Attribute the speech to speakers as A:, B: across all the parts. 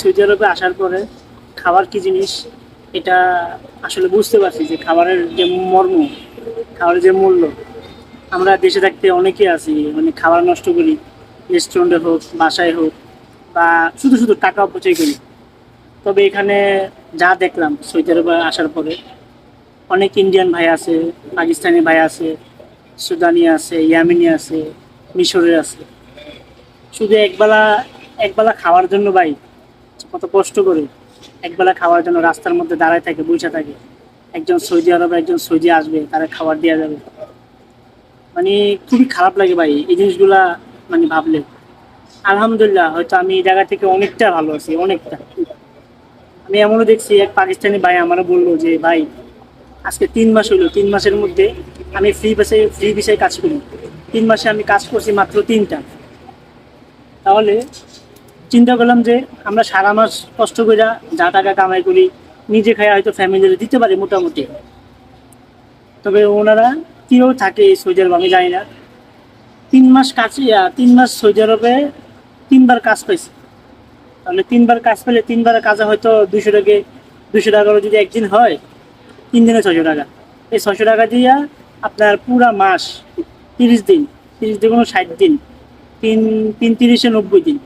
A: Saudi আরবে আসার পরে খাবার কি জিনিস? এটা আসলে বুঝতে পারছি যে খাবারের যে মর্ম, খাবারের যে মূল্য, আমরা দেশে থাকতে অনেকে আছি মানে খাবার নষ্ট করি রেস্টুরেন্টে হোক, বাসায় হোক, বা শুধু শুধু টাকা অপচয় করি। তবে এখানে যা দেখলাম সৌদি আরবে আসার পরে, অনেক ইন্ডিয়ান ভাই আছে, পাকিস্তানি ভাই আছে, সুদানি আছে, ইয়ামিনি আছে, মিশরের আছে। শুধু একবেলা একবেলা খাওয়ার জন্য ভাই কত কষ্ট করে। একবেলা খাওয়ার জন্য রাস্তার মধ্যে দাঁড়ায় থাকে, বসে থাকে। একজন সৌদি আরবে, একজন সৌদি আসবে, তারা খাবার দেওয়া যাবে। মানে খুবই খারাপ লাগে ভাই, এই জিনিসগুলা মানে ভাবলে। আলহামদুলিল্লাহ, হয়তো আমি এই জায়গা থেকে অনেকটা ভালো আছি, অনেকটা। আমি এমনও দেখছি, এক পাকিস্তানি ভাই আমারও বলল যে, ভাই, আজকে তিন মাস হইল তিন মাসের মধ্যে আমি ফ্রি বাসে ফ্রি বিষয়ে কাজ করি। তিন মাসে আমি কাজ করছি মাত্র তিনটা। তাহলে চিন্তা করলাম যে আমরা সারা মাস কষ্ট করে যা টাকা কামাই করি নিজে খাই হয়তো ফ্যামিলির দিতে পারি মোটামুটি। তবে ওনারা কেউ থাকে সৌদি আরব আমি জানি না। তিন মাস ইয়া, তিন মাস সৌদি আরবে তিনবার কাজ পাইছি। তাহলে তিনবার কাজ পেলে তিনবার কাজে হয়তো দুশো টাকা দুশো টাকা যদি একদিন হয় তিন দিনে ছশো টাকা। এই ছশো টাকা দিয়ে আপনার পুরা মাস তিরিশ দিন তিরিশ দিন কোনো ষাট দিন তিন তিন তিরিশে নব্বই দিন।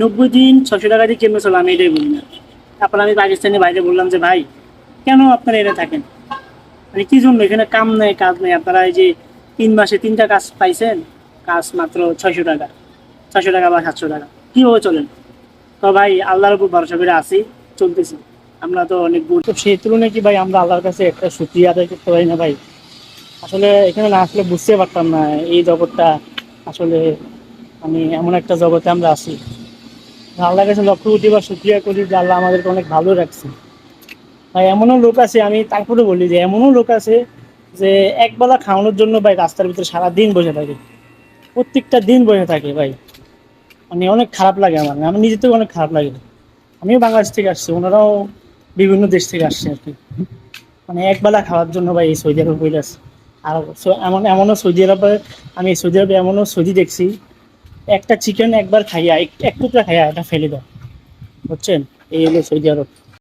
A: নব্বই দিন ছশো টাকা দিয়ে কেমনে চলো আমি এটাই বলি না। তারপর আমি পাকিস্তানি বাইরে বললাম যে, ভাই, কেন আপনারা এনে থাকেন? মানে কি জন্য? এখানে কাম নেই, কাজ নেই। আপনারা এই যে তিন মাসে তিনটা কাজ পাইছেন, কাজ মাত্র ছয়শো টাকা। ছয়শো টাকা বা সাতশো টাকা। কীভাবে চলেন? তো ভাই, আল্লাহর উপর ভরসা করে আসি চলতেছি। আমরা তো অনেক তো সেই তুলনায় কি ভাই, আমরা আল্লাহর কাছে একটা সুক্রিয়া আদায় করতে পারি না ভাই? আসলে এখানে না আসলে বুঝতে পারতাম না, এই জগৎটা আসলে আমি এমন একটা জগতে আমরা আছি। আল্লাহর কাছে লক্ষ কোটি বা সুক্রিয়া করি যে আল্লাহ আমাদেরকে অনেক ভালো রাখছে ভাই, এমনও লোক আছে, আমি তারপরে বলি যে এমনও লোক আছে যে একবেলা খাওয়ানোর জন্য ভাই রাস্তার ভিতরে সারা দিন বসে থাকে। প্রত্যেকটা দিন বসে থাকে ভাই। মানে অনেক খারাপ লাগে আমার আমার নিজের থেকে অনেক খারাপ লাগে। আমিও বাংলাদেশ থেকে আসছি, ওনারাও বিভিন্ন দেশ থেকে আসছে আর কি। মানে একবেলা খাওয়ার জন্য ভাই এই সৌদি আরব আছে। আর এমন, এমনও সৌদি আরবে, আমি সৌদি আরবে এমনও সৌদি দেখছি একটা চিকেন একবার খাইয়া এক টুকরা খাইয়া এটা ফেলে দাও। বুঝছেন? এই হলো সৌদি আরব।